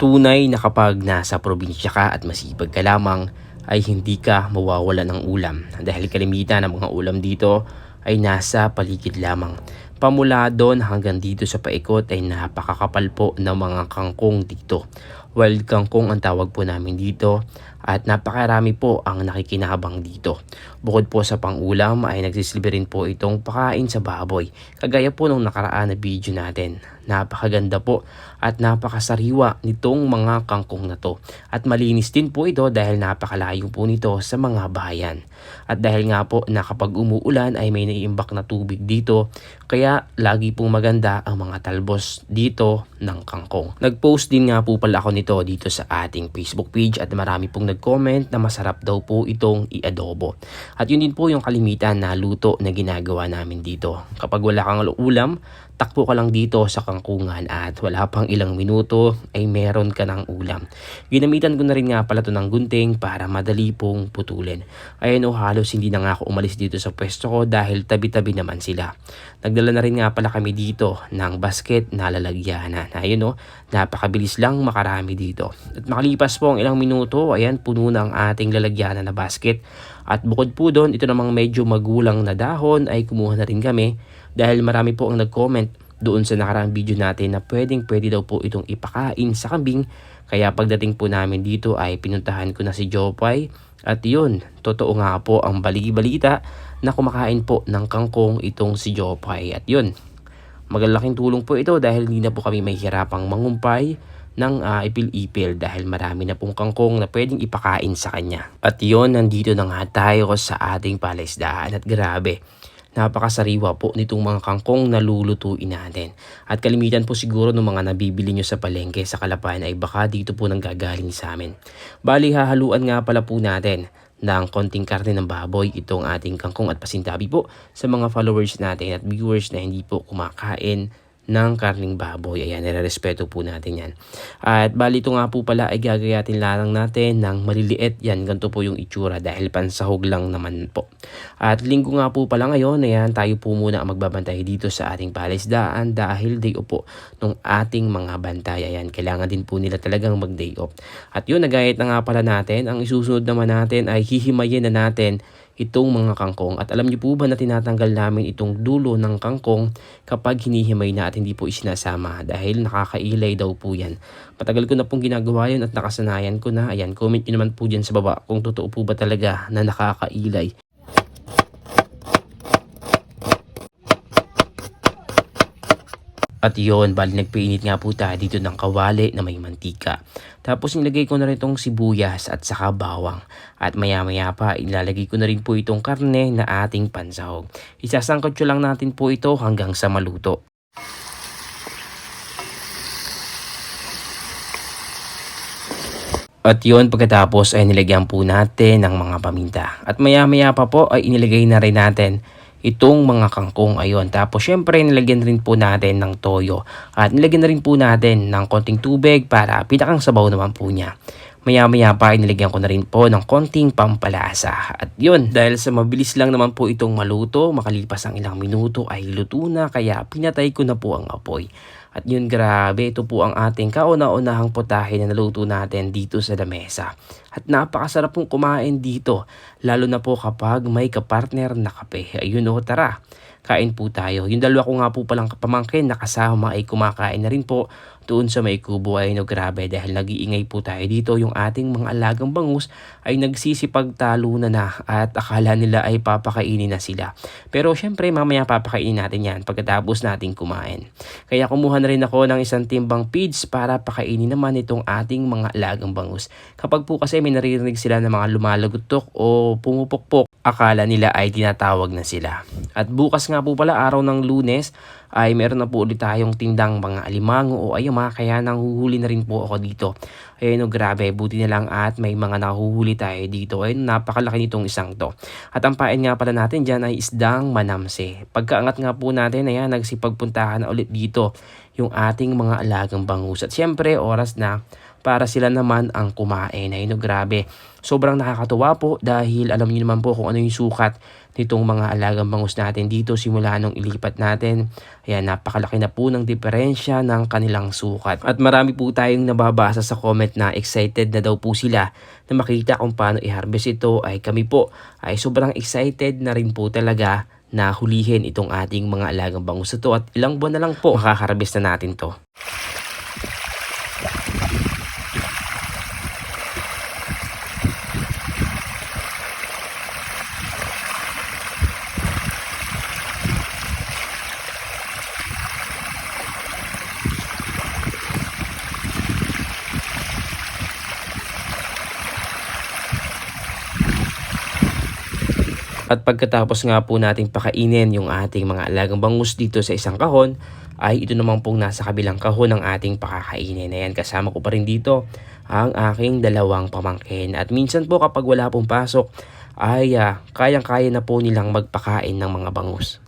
Tunay na kapag nasa probinsya ka at masipag ka lamang ay hindi ka mawawala ng ulam dahil kalimitan ng mga ulam dito ay nasa paligid lamang. Pamula doon hanggang dito sa paikot ay napakakapal po ng mga kangkong dito. Wild kangkong ang tawag po namin dito at napakarami po ang nakikinabang dito. Bukod po sa pangulam ay nagsisilbi rin po itong pakain sa baboy. Kagaya po nung nakaraan na video natin. Napakaganda po at napakasariwa nitong mga kangkong na to. At malinis din po ito dahil napakalayo po nito sa mga bayan. At dahil nga po na kapag umuulan ay may naiimbak na tubig dito, kaya lagi pong maganda ang mga talbos dito ng kangkong. Nag-post din nga po pala ako nito dito sa ating Facebook page at marami pong nag-comment na masarap daw po itong i-adobo. At yun din po yung kalimitan na luto na ginagawa namin dito. Kapag wala kang ulam, takbo ka lang dito sa kangkungan at wala pang ilang minuto ay meron ka ng ulam. Ginamitan ko na rin nga pala to ng gunting para madali pong putulin. Ayan o halos hindi na nga ako umalis dito sa pwesto ko dahil tabi-tabi naman sila. Nagdala na rin nga pala kami dito ng basket na lalagyanan. Ayun o, napakabilis lang makarami dito. At makalipas po ang ilang minuto, ayan puno ng ating lalagyanan na basket. At bukod po doon, ito namang medyo magulang na dahon ay kumuha na rin kami dahil marami po ang nag-comment doon sa nakaraang video natin na pwedeng pwede daw po itong ipakain sa kambing. Kaya pagdating po namin dito ay pinuntahan ko na si Jopay at yun, totoo nga po ang bali-balita na kumakain po ng kangkong itong si Jopay. At yun, magalaking tulong po ito dahil hindi na po kami mahihirapang mangumpay ng ah, ipil-ipil dahil marami na pong kangkong na pwedeng ipakain sa kanya. At yon nandito na nga tayo sa ating palaisdaan at grabe. Napakasariwa po nitong mga kangkong na lulutuin natin. At kalimitan po siguro ng mga nabibili nyo sa palengke sa Kalapan ay baka dito po nang gagaling sa amin. Bali hahaluan nga pala po natin ng konting karne ng baboy itong ating kangkong at pasintabi po sa mga followers natin at viewers na hindi po kumakain ng karning baboy. Ayan, nire-respeto po natin yan. At bali ito nga po pala ay gagayatin lang natin ng maliliit. Yan, ganito po yung itsura dahil pansahog lang naman po. At linggo nga po pala ngayon, ayan, tayo po muna ang magbabantay dito sa ating palisdaan dahil day off po ng ating mga bantay. Ayan, kailangan din po nila talagang mag-day off. At yun, nagayat na nga pala natin. Ang isusunod naman natin ay hihimayin na natin itong mga kangkong. At alam niyo po ba na tinatanggal namin itong dulo ng kangkong kapag hinihimay na at hindi po isinasama dahil nakakailay daw po yan. Patagal ko na pong ginagawa yun at nakasanayan ko na. Ayan, comment nyo naman po dyan sa baba kung totoo po ba talaga na nakakailay. At yun, bali nagpainit nga po tayo dito ng kawali na may mantika. Tapos nilagay ko na rin itong sibuyas at saka bawang. At maya maya pa, ilalagay ko na rin po itong karne na ating pansahog. Isasangkot ko lang natin po ito hanggang sa maluto. At yun, pagkatapos ay nilagyan po natin ng mga paminta. At maya maya pa po ay inilagay na rin natin itong mga kangkong ayon. Tapos syempre nilagyan rin po natin ng toyo at nilagyan rin po natin ng konting tubig para pinakang sabaw naman po niya. Maya maya pa inilagyan ko na rin po ng konting pampalasa. At yun, dahil sa mabilis lang naman po itong maluto, makalipas ang ilang minuto ay luto na kaya pinatay ko na po ang apoy. At yun grabe, ito po ang ating kauna-unahang putahe na naluto natin dito sa lamesa. At napakasarap pong kumain dito, lalo na po kapag may kapartner na kape. Ayun o, tara, kain po tayo. Yung dalawa ko nga po palang kapamangkin na kasama ay kumakain na rin po doon sa may kubo ay no grabe dahil nag-iingay po tayo dito yung ating mga alagang bangus ay nagsisipagtalo na na at akala nila ay papakainin na sila. Pero syempre mamaya papakainin natin yan pagkatapos nating kumain. Kaya kumuha na rin ako ng isang timbang feeds para pakainin naman itong ating mga alagang bangus. Kapag po kasi may naririnig sila ng mga lumalagutok o pumupukpok, akala nila ay tinatawag na sila. At bukas nga po pala araw ng lunes ay meron na po ulit tayong tindang mga alimango o ayama kaya nanghuhuli na rin po ako dito. Ayun no, grabe, buti na lang at may mga nahuhuli tayo dito. Ayun, napakalaki nitong isang to. At ang pain nga pala natin dyan ay isdang manamse. Pagkaangat nga po natin, ayan, nagsipagpuntahan na ulit dito yung ating mga alagang bangus. At syempre, oras na para sila naman ang kumain. Ayun, no, grabe. Sobrang nakakatuwa po dahil alam niyo naman po kung ano yung sukat nitong mga alagang bangus natin dito simula nung ilipat natin. Ayan, napakalaki na po ng diferensya ng kanilang sukat. At marami po tayong nababasa sa comment na excited na daw po sila na makita kung paano i-harvest ito ay kami po ay sobrang excited na rin po talaga na hulihin itong ating mga alagang bangus na to at ilang buwan na lang po makaka-harvest na natin to. At pagkatapos nga po nating pakainin yung ating mga alagang bangus dito sa isang kahon, ay ito naman pong nasa kabilang kahon ng ating pakakainin. Ayan, kasama ko pa rin dito ang aking dalawang pamangkin. At minsan po kapag wala pong pasok, ay ah, kayang-kaya na po nilang magpakain ng mga bangus.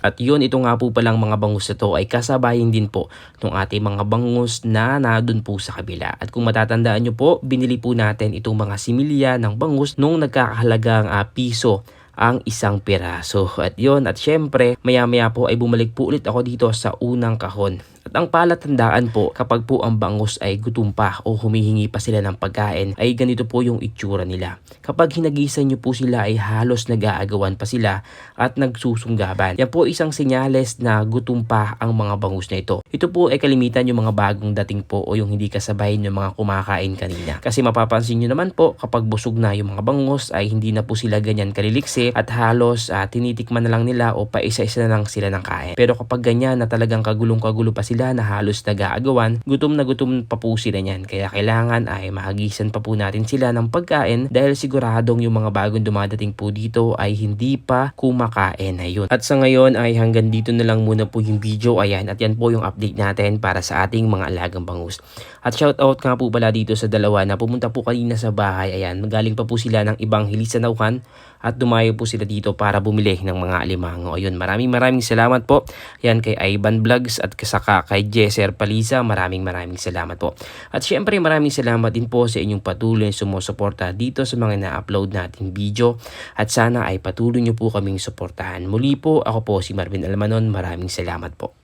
At yun, ito nga po palang mga bangus na to ay kasabayin din po ng ating mga bangus na nadun po sa kabila. At kung matatandaan nyo po, binili po natin itong mga similya ng bangus nung nagkakahalagang ah, piso ang isang piraso. At yun, at syempre, maya-maya po ay bumalik po ulit ako dito sa unang kahon. At ang palatandaan po, kapag po ang bangus ay gutom pa o humihingi pa sila ng pagkain, ay ganito po yung itsura nila. Kapag hinagisan nyo po sila ay halos nag-aagawan pa sila at nagsusunggaban. Yan po isang senyales na gutom pa ang mga bangus na ito. Ito po ay kalimitan yung mga bagong dating po o yung hindi kasabay yung mga kumakain kanina. Kasi mapapansin nyo naman po kapag busog na yung mga bangus ay hindi na po sila ganyan kaliliksi at halos ah, tinitikman na lang nila o paisa-isa na lang sila ng kain. Pero kapag ganyan na talagang kagulong-kagulo pa sila na halos nag-aagawan, gutom na gutom pa po sila niyan. Kaya kailangan ay mahagisan pa po natin sila ng pagkain dahil siguradong yung mga bagong dumadating po dito ay hindi pa kumakain. Ayun. At sa ngayon ay hanggang dito na lang muna po yung video. Ayan. At yan po yung update natin para sa ating mga alagang bangus. At shoutout nga po pala dito sa dalawa na pumunta po kanina sa bahay. Ayan. Magaling pa po sila ng ibang hilisanauhan at dumayo po sila dito para bumili ng mga alimango. Ayun. Maraming maraming salamat po. Yan kay Ivan Vlogs at kasaka kay Jesser Paliza. Maraming maraming salamat po. At syempre maraming salamat din po sa inyong patuloy na sumusuporta dito sa mga na-upload nating video. At sana ay patuloy nyo po kaming suportahan. Muli po ako po si Marvin Almanon. Maraming salamat po.